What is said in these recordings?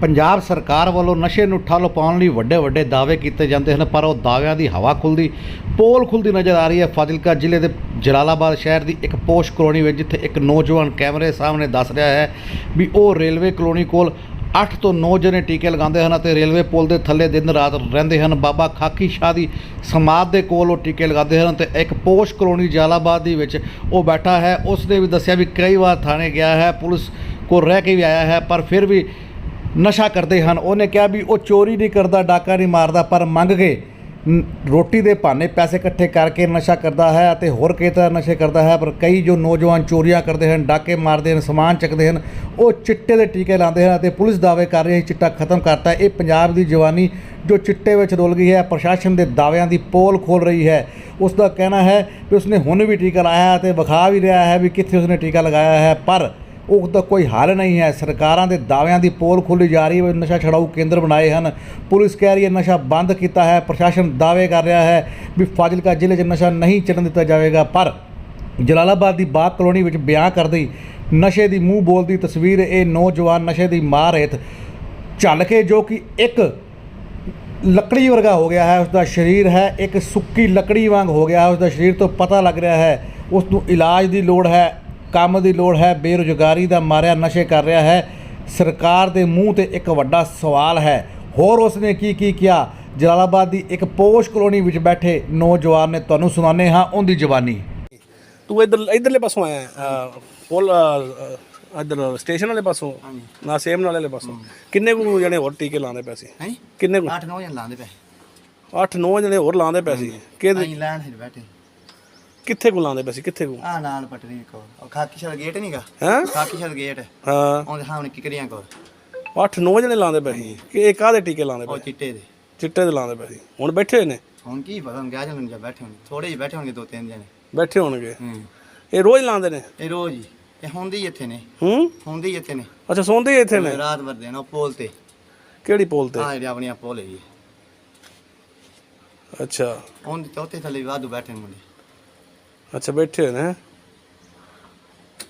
ਪੰਜਾਬ ਸਰਕਾਰ ਵੱਲੋਂ ਨਸ਼ੇ ਨੂੰ ਠੱਲ ਪਾਉਣ ਲਈ ਵੱਡੇ ਵੱਡੇ ਦਾਅਵੇ ਕੀਤੇ ਜਾਂਦੇ ਹਨ, ਪਰ ਉਹ ਦਾਅਵਿਆਂ ਦੀ ਹਵਾ ਖੁੱਲਦੀ, ਪੋਲ ਖੁੱਲਦੀ ਨਜ਼ਰ ਆ ਰਹੀ ਹੈ। ਫਾਜ਼ਿਲਕਾ ਜ਼ਿਲ੍ਹੇ ਦੇ ਜਲਾਲਾਬਾਦ ਸ਼ਹਿਰ ਦੀ ਇੱਕ ਪੋਸ਼ ਕਲੋਨੀ ਵਿੱਚ, ਜਿੱਥੇ ਇੱਕ ਨੌਜਵਾਨ ਕੈਮਰੇ ਸਾਹਮਣੇ ਦੱਸ ਰਿਹਾ ਹੈ ਵੀ ਉਹ ਰੇਲਵੇ ਕਲੋਨੀ ਕੋਲ 8 ਤੋਂ 9 ਜਣੇ ਟੀਕੇ ਲਗਾਉਂਦੇ ਹਨ ਅਤੇ ਰੇਲਵੇ ਪੁਲ ਦੇ ਥੱਲੇ ਦਿਨ ਰਾਤ ਰਹਿੰਦੇ ਹਨ। ਬਾਬਾ ਖਾਕੀ ਸ਼ਾਹ ਦੀ ਸਮਾਧ ਦੇ ਕੋਲ ਉਹ ਟੀਕੇ ਲਗਾਉਂਦੇ ਹਨ ਤੇ ਇੱਕ ਪੋਸ਼ ਕਲੋਨੀ ਜਲਾਲਾਬਾਦ ਦੀ ਵਿੱਚ ਉਹ ਬੈਠਾ ਹੈ। ਉਸ ਨੇ ਵੀ ਦੱਸਿਆ ਵੀ ਕਈ ਵਾਰ ਥਾਣੇ ਗਿਆ ਹੈ, ਪੁਲਿਸ ਕੋਲ ਰਹਿ ਕੇ ਵੀ ਆਇਆ ਹੈ, ਪਰ ਫਿਰ ਵੀ ਨਸ਼ਾ ਕਰਦੇ ਹਨ। ਉਹਨੇ ਕਿਹਾ ਵੀ ਉਹ ਚੋਰੀ ਨਹੀਂ ਕਰਦਾ, ਡਾਕਾ ਨਹੀਂ ਮਾਰਦਾ, ਪਰ ਮੰਗ ਕੇ ਰੋਟੀ ਦੇ ਭਾਨੇ ਪੈਸੇ ਇਕੱਠੇ ਕਰਕੇ ਨਸ਼ਾ ਕਰਦਾ ਹੈ ਅਤੇ ਹੋਰ ਕਈ ਤਰ੍ਹਾਂ ਨਸ਼ੇ ਕਰਦਾ ਹੈ, ਪਰ ਕਈ ਜੋ ਨੌਜਵਾਨ ਚੋਰੀਆਂ ਕਰਦੇ ਹਨ, ਡਾਕੇ ਮਾਰਦੇ ਹਨ, ਸਮਾਨ ਚੱਕਦੇ ਹਨ, ਉਹ ਚਿੱਟੇ ਦੇ ਟੀਕੇ ਲਾਉਂਦੇ ਹਨ ਅਤੇ ਪੁਲਿਸ ਦਾਅਵੇ ਕਰ ਰਹੀ ਹੈ ਚਿੱਟਾ ਖਤਮ ਕਰਤਾ ਇਹ ਪੰਜਾਬ ਦੀ ਜਵਾਨੀ ਜੋ ਚਿੱਟੇ ਵਿੱਚ ਰੁਲ ਗਈ ਹੈ, ਪ੍ਰਸ਼ਾਸਨ ਦੇ ਦਾਅਵਿਆਂ ਦੀ ਪੋਲ ਖੋਲ ਰਹੀ ਹੈ। ਉਸ ਦਾ ਕਹਿਣਾ ਹੈ ਕਿ ਉਸਨੇ ਹੁਣ ਵੀ ਟੀਕਾ ਲਾਇਆ ਹੈ ਅਤੇ ਵਿਖਾ ਵੀ ਰਿਹਾ ਹੈ ਵੀ ਕਿੱਥੇ ਉਸਨੇ ਟੀਕਾ ਲਗਾਇਆ ਹੈ, ਪਰ ਉਹ ਤਾਂ ਕੋਈ ਹੱਲ ਨਹੀਂ ਹੈ। ਸਰਕਾਰਾਂ ਦੇ ਦਾਅਵਿਆਂ ਦੀ ਪੋਲ ਖੋਲ੍ਹੀ ਜਾ ਰਹੀ ਹੈ। ਨਸ਼ਾ ਛਡਾਊ ਕੇਂਦਰ ਬਣਾਏ ਹਨ। ਪੁਲਿਸ ਕਹਿ ਰਹੀ ਹੈ, ਨਸ਼ਾ ਬੰਦ ਕੀਤਾ ਹੈ। ਪ੍ਰਸ਼ਾਸਨ ਦਾਅਵੇ ਕਰ ਰਿਹਾ ਹੈ ਵੀ ਫਾਜ਼ਿਲਕਾ ਜ਼ਿਲ੍ਹੇ 'ਚ ਨਸ਼ਾ ਨਹੀਂ ਚੱਲਣ ਦਿੱਤਾ ਜਾਵੇਗਾ। ਪਰ ਜਲਾਲਾਬਾਦ ਦੀ ਬਾਗ ਕਲੋਨੀ ਵਿੱਚ ਵਿਆਹ ਕਰਦੀ ਨਸ਼ੇ ਦੀ ਮੂੰਹ ਬੋਲਦੀ ਤਸਵੀਰ ਇਹ ਨੌਜਵਾਨ ਨਸ਼ੇ ਦੀ ਮਾਰ ਹੇਠ ਝੱਲ ਕੇ ਜੋ ਕਿ ਇੱਕ ਲੱਕੜੀ ਵਰਗਾ ਹੋ ਗਿਆ ਹੈ। ਉਸ ਦਾ ਸਰੀਰ ਹੈ, ਇੱਕ ਸੁੱਕੀ ਲੱਕੜੀ ਵਾਂਗ ਹੋ ਗਿਆ ਹੈ। ਉਸ ਦਾ ਸਰੀਰ ਤੋਂ ਪਤਾ ਲੱਗ ਰਿਹਾ ਹੈ। ਉਸ ਨੂੰ ਇਲਾਜ ਦੀ ਲੋੜ ਹੈ। ਕੰਮ ਦੀ ਲੋੜ ਹੈ ਬੇਰੁਜ਼ਗਾਰੀ ਦਾ ਮਾਰਿਆ ਨਸ਼ੇ ਕਰ ਰਿਹਾ ਹੈ। ਸਰਕਾਰ ਦੇ ਮੂੰਹ ਤੇ ਇੱਕ ਵੱਡਾ ਸਵਾਲ ਹੈ। ਹੋਰ ਉਸ ਨੇ ਕੀ ਕੀ ਕਿਹਾ? ਜਲਾਲਾਬਾਦ ਦੀ ਇੱਕ ਪੋਸ਼ ਕਲੋਨੀ ਵਿੱਚ ਬੈਠੇ ਨੌਜਵਾਨ ਨੇ ਤੁਹਾਨੂੰ ਸੁਣਾਉਂਦੇ ਹਾਂ ਉਹਦੀ ਜ਼ਬਾਨੀ। ਤੂੰ ਇੱਧਰ ਇੱਧਰਲੇ ਪਾਸੋਂ ਆਇਆ ਪੁਲ ਇੱਧਰ ਸਟੇਸ਼ਨ ਵਾਲੇ ਪਾਸੋਂ? ਨਾ ਸੇਮ ਵਾਲੇ ਪਾਸੋਂ? ਕਿੰਨੇ ਕੁ ਜਣੇ ਹੋਰ ਟੀਕੇ ਲਾਉਂਦੇ ਪਏ ਸੀ? ਹੈਂ? ਕਿੰਨੇ ਕੁ? 8-9 ਜਣ ਲਾਉਂਦੇ ਪਏ। 8-9 ਜਣੇ ਹੋਰ ਲਾਉਂਦੇ ਪਏ ਸੀ। ਕਿਹਦੇ ਲੈਣ ਫਿਰ ਬੈਠੇ। ਕਿੱਥੇ ਕੁ ਲਾਉਂਦੇ ਪਏ ਸੀ? ਕਿੱਥੇ ਕੁ ਆ ਨਾਲ ਪਟਰੀ ਕੋ ਉਹ ਖਾਕੀ ਸ਼ਰ ਗੇਟ ਨਹੀਂਗਾ ਹੈਂ? ਖਾਕੀ ਸ਼ਰ ਗੇਟ। ਹਾਂ। ਉਹਦੇ ਸਾਹਮਣੇ ਕਿਕਰੀਆਂ ਕੋ 8-9 ਜਣੇ ਲਾਉਂਦੇ ਪਏ ਸੀ। ਕਿ ਇਹ ਕਾਹਦੇ ਟੀਕੇ ਲਾਉਂਦੇ ਉਹ ਪਏ ਚਿੱਟੇ ਦੇ। ਚਿੱਟੇ ਦੇ ਲਾਉਂਦੇ ਪਏ ਸੀ। ਹੁਣ ਬੈਠੇ ਹੋਏ ਨੇ? ਹੁਣ ਕੀ ਪਤਾ ਹੁਣ ਗਿਆ ਜਣ ਜਾ ਬੈਠੇ ਹੋਣਗੇ ਥੋੜੇ ਜਿਹੇ ਬੈਠੇ ਹੋਣਗੇ ਦੋ ਤਿੰਨ ਜਣੇ। ਬੈਠੇ ਹੋਣਗੇ। ਹੂੰ। ਇਹ ਰੋਜ਼ ਲਾਉਂਦੇ ਨੇ? ਇਹ ਰੋਜ਼ ਹੀ। ਇਹ ਹੁੰਦੀ ਹੀ ਇੱਥੇ ਨੇ। ਹੂੰ? ਹੁੰਦੀ ਹੀ ਇੱਥੇ ਨੇ। ਅੱਛਾ ਸੌਂਦੇ ਹੀ ਇੱਥੇ ਨੇ? ਰਾਤ ਭਰ ਦੇਣਾ ਪੋਲ ਤੇ। ਕਿਹੜੀ ਪੋਲ ਤੇ? ਆ ਜਿਹੜੀ ਆਪਣੀਆਂ ਪੋਲ ਹੈਗੀ ਅੱਛਾ। ਉਹਦੇ ਚੌਥੇ ਥੱਲੇ ਵੀ ਵਾਧੂ ਬੈਠੇ ਨੇ ਮੁੰਡੇ। ਅੱਛਾ ਬੈਠੇ ਹੋਏ ਨੇ ਹੈਂ।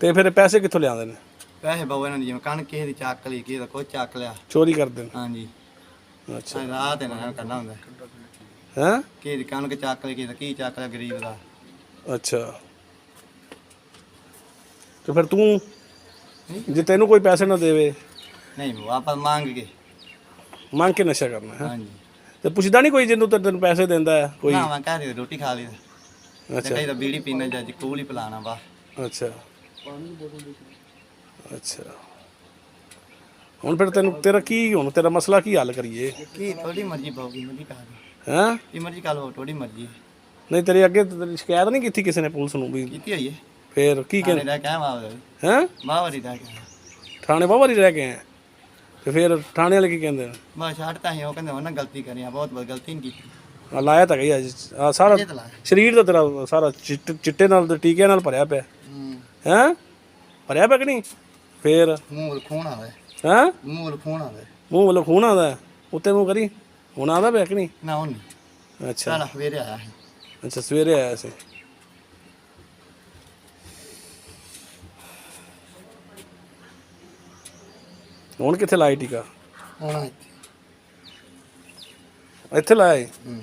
ਤੇ ਫਿਰ ਇਹ ਪੈਸੇ ਕਿੱਥੋਂ ਲਿਆਉਂਦੇ ਨੇ? ਪੈਸੇ ਬਾਬੂ ਇਹਨਾਂ ਦੀ ਜਿਵੇਂ ਕਣਕ ਕਿਸੇ ਦੀ ਚੱਕ ਲਈ ਕਿਸੇ ਦਾ ਕੋਈ ਚੱਕ ਲਿਆ। ਚੋਰੀ ਕਰਦੇ ਨੇ? ਹਾਂਜੀ। ਅੱਛਾ। ਰਾਤ ਇਹਨਾਂ ਨੇ ਕਰਨਾ ਹੁੰਦਾ ਹੈਂ? ਕਿਸੇ ਦੀ ਕਣਕ ਚੱਕ ਲਈ ਕਿਸੇ ਦਾ ਕੀ ਚੱਕ ਲਿਆ ਗਰੀਬ ਦਾ। ਅੱਛਾ। ਤੇ ਫਿਰ ਤੂੰ ਜੇ ਤੈਨੂੰ ਕੋਈ ਪੈਸੇ ਨਾ ਦੇਵੇ? ਨਹੀਂ ਵਾਪਸ ਮੰਗ ਕੇ। ਮੰਗ ਕੇ ਨਸ਼ਾ ਕਰਨਾ ਹੈ? ਹਾਂਜੀ। ਤੇ ਪੁੱਛਦਾ ਨਹੀਂ ਕੋਈ ਜਿੰਨੂੰ ਤੇ ਤੈਨੂੰ ਪੈਸੇ ਦਿੰਦਾ ਹੈ ਕੋਈ? ਨਾ ਮੈਂ ਘਰ ਦੀ ਰੋਟੀ ਖਾ ਲਈ। ਅੱਛਾ। ਤਾਂ ਬੀੜੀ ਪੀਣਾ ਜਾਂ ਜੀ ਕੋਲ ਹੀ ਪਿਲਾਣਾ ਵਾ। ਅੱਛਾ। ਅੱਛਾ। ਹੁਣ ਫਿਰ ਤੈਨੂੰ ਤੇਰਾ ਕੀ ਹੁਣ ਤੇਰਾ ਮਸਲਾ ਕੀ ਹੱਲ ਕਰੀਏ? ਕੀ ਤੁਹਾਡੀ ਮਰਜ਼ੀ ਪਾਉਗੀ ਮਰਜ਼ੀ ਕਾ ਹੈਂ? ਕੀ ਮਰਜ਼ੀ ਕੱਲ ਹੋ ਤੁਹਾਡੀ ਮਰਜ਼ੀ। ਹੈ। ਨਹੀਂ ਤੇਰੇ ਅੱਗੇ ਤੇਰੀ ਸ਼ਿਕਾਇਤ ਨਹੀਂ ਕੀਤੀ ਕਿਸੇ ਨੇ ਪੁਲਿਸ ਨੂੰ ਵੀ? ਕੀਤੀ ਹੋਈ ਹੈ ਫੇਰ ਕੀ ਕਹਿੰਦੇ ਦਾ ਕਹਿ ਮਾਵਾ ਹੈਂ? ਮਾਵਾਰੀ ਦਾ ਕਹਿ ਥਾਣੇ ਬਾਬਾ ਰਹਿ ਗਏ ਆ ਤੇ ਫਿਰ ਥਾਣੇ ਵਾਲੇ ਕੀ ਕਹਿੰਦੇ ਨੇ? ਬਸ ਛੱਡਤਾ ਹੀ ਉਹ ਕਹਿੰਦੇ ਉਹਨਾਂ ਗਲਤੀ ਕਰੀ ਆ ਬਹੁਤ ਬਹੁਤ ਗਲਤੀ ਨਹੀਂ ਕੀਤੀ। ਆ ਲਾਇਆ ਤਾਂ ਗਈ ਆ ਸਾਰਾ। ਸਰੀਰ ਦਾ ਤੇਰਾ ਸਾਰਾ ਚਿੱਟ- ਚਿੱਟੇ ਨਾਲ ਤੇ ਟੀਕਿਆਂ ਨਾਲ ਭਰਿਆ ਪਿਆ। ਹੂੰ। ਹੈਂ? ਭਰਿਆ ਪਿਆ ਕਿ ਨਹੀਂ? ਫੇਰ? ਮੂੰਹ ਵੱਲ ਖੂਨ ਆਵੇ ਹੈਂ? ਮੂੰਹ ਵੱਲ ਖੂਨ ਆਵੇ ਮੂੰਹ ਵੱਲੋਂ ਖੂਨ ਆਉਂਦਾ। ਹੈ। ਉੱਤੇ ਮੂੰਹ ਕਰੀ। ਹੁਣ ਆਉਂਦਾ ਪਿਆ ਕਿ ਨਹੀਂ? ਨਾ ਉਹ ਨਹੀਂ। ਅੱਛਾ। ਚੱਲ ਸਵੇਰੇ ਆਇਆ ਸੀ। ਅੱਛਾ ਸਵੇਰੇ ਆਇਆ ਸੀ। ਹੁਣ ਕਿੱਥੇ ਲਾਇਆ ਟੀਕਾ? ਹੁਣ ਇੱਥੇ। ਲਾਇਆ ਏ? ਹੂੰ।